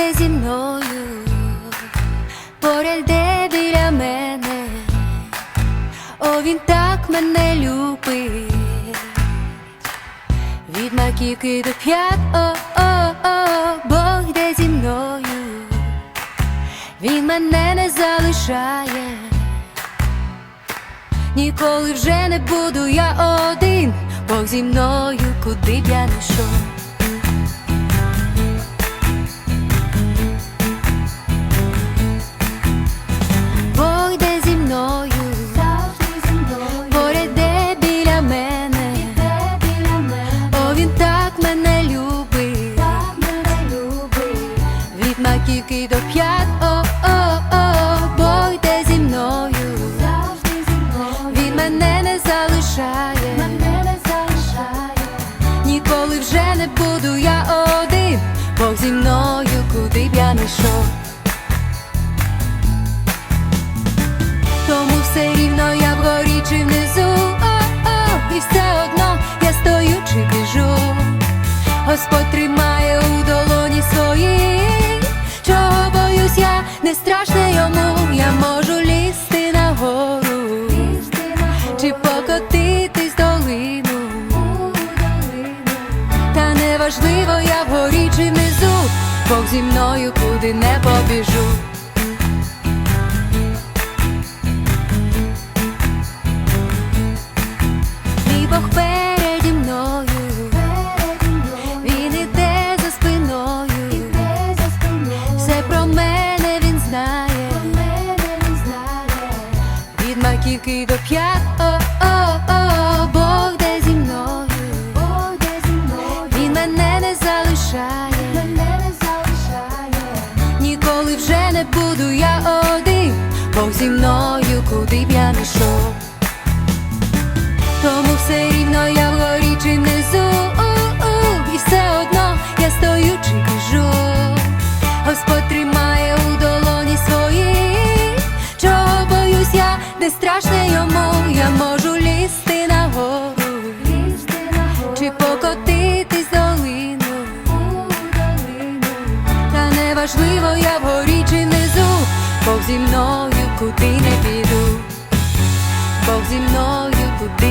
йде зі мною, поряд де біля мене, о, він так мене любить, від маківки до п'ят, о, о, о, Бог йде зі мною, він мене не залишає. Ніколи вже не буду я один, Бог зі мною, куди б я не йшов. Від до п'ят, о, о, о, Бог йде зі мною, він мене не залишає, мене не залишає, ніколи вже не буду я один, Бог зі мною, куди б я не йшов. Тому все рівно я вгорі чи внизу, о-о, і все одно я стою чи біжу. Господь тримає у долоні свої, чого боюсь я, не страшно йому, я можу лізти на гору, чи покотитись долину, та неважливо, я вгорі чи внизу, Бог зі мною куди не побіжу. Маківки до п'ят, о, о, о, Бог де зі мною, він мене не залишає, ніколи вже не буду я один, Бог зі мною, куди б я не йшов. Боюсь я, не страшно йому, я можу лізти на гору, чи покотитись долину, та неважливо, я вгорі чи внизу, Бог зі мною, куди не піду. Бог зі мною, куди